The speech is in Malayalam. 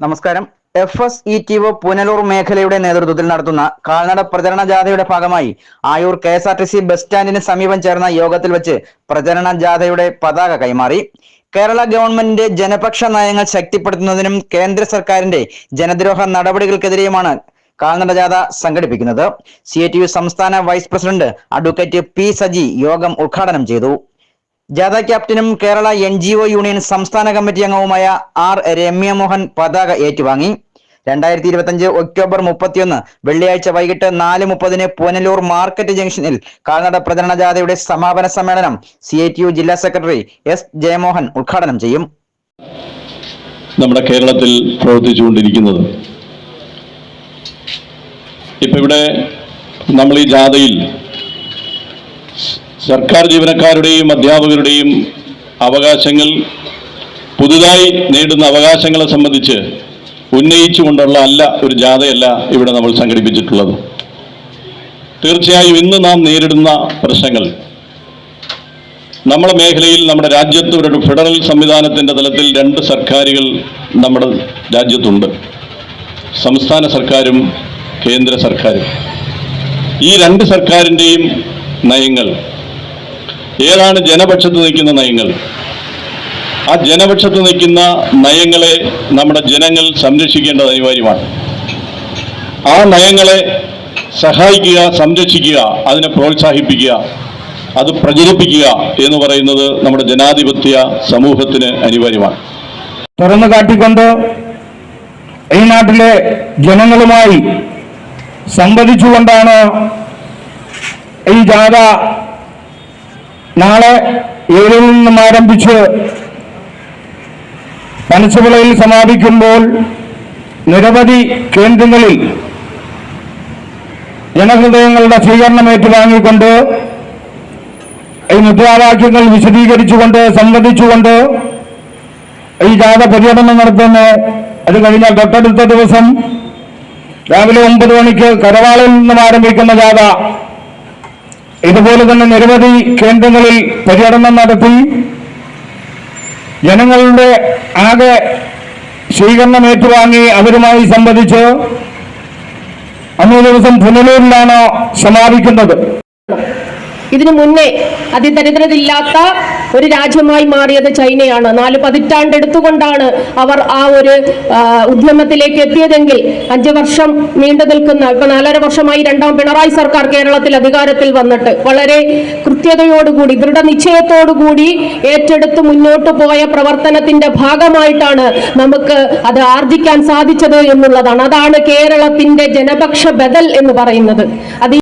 നമസ്കാരം. F S E T O Punalur മേഖലയുടെ നേതൃത്വത്തിൽ നടത്തുന്ന കാൽനട പ്രചരണ ജാഥയുടെ ഭാഗമായി Ayur K S R T C bus സ്റ്റാൻഡിന് സമീപം ചേർന്ന യോഗത്തിൽ വെച്ച് പ്രചരണ ജാഥയുടെ പതാക കൈമാറി. കേരള ഗവൺമെന്റിന്റെ ജനപക്ഷ നയങ്ങൾ ശക്തിപ്പെടുത്തുന്നതിനും കേന്ദ്ര സർക്കാരിന്റെ ജനദ്രോഹ നടപടികൾക്കെതിരെയുമാണ് കാൽനട ജാഥ സംഘടിപ്പിക്കുന്നത്. സി സംസ്ഥാന vice president advocate P Saji യോഗം ഉദ്ഘാടനം ചെയ്തു. ജാഥ ക്യാപ്റ്റനും Kerala N G O union സംസ്ഥാന കമ്മിറ്റി അംഗവുമായ ആർ രമ്യമോഹൻ പതാക ഏറ്റുവാങ്ങി. രണ്ടായിരത്തി ഇരുപത്തിയഞ്ച് ഒക്ടോബർ മുപ്പത്തിയൊന്ന് വെള്ളിയാഴ്ച വൈകിട്ട് നാല് മുപ്പതിന് പുനലൂർ മാർക്കറ്റ് ജംഗ്ഷനിൽ കാൽനട പ്രചരണ ജാഥയുടെ സമാപന സമ്മേളനം സി ഐ ടി യു ജില്ലാ സെക്രട്ടറി എസ് ജയമോഹൻ ഉദ്ഘാടനം ചെയ്യും. നമ്മുടെ കേരളത്തിൽ പ്രവർത്തിച്ചുകൊണ്ടിരിക്കുന്നത്. ഇപ്പൊ ഇവിടെ നമ്മൾ ഈ ജാഥയിൽ സർക്കാർ ജീവനക്കാരുടെയും അധ്യാപകരുടെയും അവകാശങ്ങൾ പുതുതായി നേടുന്ന അവകാശങ്ങളെ സംബന്ധിച്ച് ഉന്നയിച്ചുകൊണ്ടുള്ള അല്ല ഒരു ജാഥയല്ല ഇവിടെ നമ്മൾ സംഘടിപ്പിച്ചിട്ടുള്ളത്. തീർച്ചയായും ഇന്ന് നാം നേരിടുന്ന പ്രശ്നങ്ങൾ നമ്മുടെ മേഖലയിൽ നമ്മുടെ രാജ്യത്ത് ഒരു ഫെഡറൽ സംവിധാനത്തിന്റെ തലത്തിൽ രണ്ട് സർക്കാരുകൾ നമ്മുടെ രാജ്യത്തുണ്ട്. സംസ്ഥാന സർക്കാരും കേന്ദ്ര സർക്കാരും. ഈ രണ്ട് സർക്കാരിന്റെയും നയങ്ങൾ ഏതാണ് ജനപക്ഷത്ത് നിൽക്കുന്ന നയങ്ങൾ? ആ ജനപക്ഷത്ത് നിൽക്കുന്ന നയങ്ങളെ നമ്മുടെ ജനങ്ങൾ സംരക്ഷിക്കേണ്ടത് അനിവാര്യമാണ്. ആ നയങ്ങളെ സഹായിക്കുക സംരക്ഷിക്കുക അതിനെ പ്രോത്സാഹിപ്പിക്കുക അത് പ്രചരിപ്പിക്കുക എന്ന് പറയുന്നത് നമ്മുടെ ജനാധിപത്യ സമൂഹത്തിന് അനിവാര്യമാണ്. തുറന്നു കാട്ടിക്കൊണ്ട് ഈ നാട്ടിലെ ജനങ്ങളുമായി സംവദിച്ചുകൊണ്ടാണ് ഈ ജാഥ നാളെ ഏഴിൽ നിന്നും ആരംഭിച്ച് മനസ്സുവിളയിൽ സമാപിക്കുമ്പോൾ നിരവധി കേന്ദ്രങ്ങളിൽ ജനഹൃദയങ്ങളുടെ സ്വീകരണം ഏറ്റുവാങ്ങിക്കൊണ്ട് ഈ മുദ്രാവാക്യങ്ങൾ വിശദീകരിച്ചുകൊണ്ട് സംവദിച്ചുകൊണ്ട് ഈ ജാഥ പര്യടനം നടത്തുന്നു. അത് കഴിഞ്ഞാൽ തൊട്ടടുത്ത ദിവസം രാവിലെ ഒമ്പത് മണിക്ക് കരവാളിൽ നിന്നും ആരംഭിക്കുന്ന ജാഥ. ഇതുപോലെ തന്നെ നിരവധി കേന്ദ്രങ്ങളിൽ പര്യടനം നടത്തി. ജനങ്ങളുടെ ആകെ സ്വീകരണം ഏറ്റുവാങ്ങി അവരുമായി സംവദിച്ച് അന്നേ ദിവസം പുനലൂരിലാണ് സമാപിക്കുന്നത്. ഇതിനു മുന്നേ അതിദരിദ്രരില്ലാത്ത ഒരു രാജ്യമായി മാറിയത് ചൈനയാണ്. നാല് പതിറ്റാണ്ടെടുത്തുകൊണ്ടാണ് അവർ ആ ഒരു ഉദ്യമത്തിലേക്ക് എത്തിയതെങ്കിൽ അഞ്ച് വർഷം നീണ്ടു നിൽക്കുന്ന ഇപ്പൊ നാലര വർഷമായി രണ്ടാം പിണറായി സർക്കാർ കേരളത്തിൽ അധികാരത്തിൽ വന്നിട്ട് വളരെ കൃത്യതയോടുകൂടി ദൃഢനിശ്ചയത്തോടുകൂടി ഏറ്റെടുത്ത് മുന്നോട്ട് പോയ പ്രവർത്തനത്തിന്റെ ഭാഗമായിട്ടാണ് നമുക്ക് അത് ആർജിക്കാൻ സാധിച്ചത് എന്നുള്ളതാണ്. അതാണ് കേരളത്തിന്റെ ജനപക്ഷ ബദൽ എന്ന് പറയുന്നത്. അത്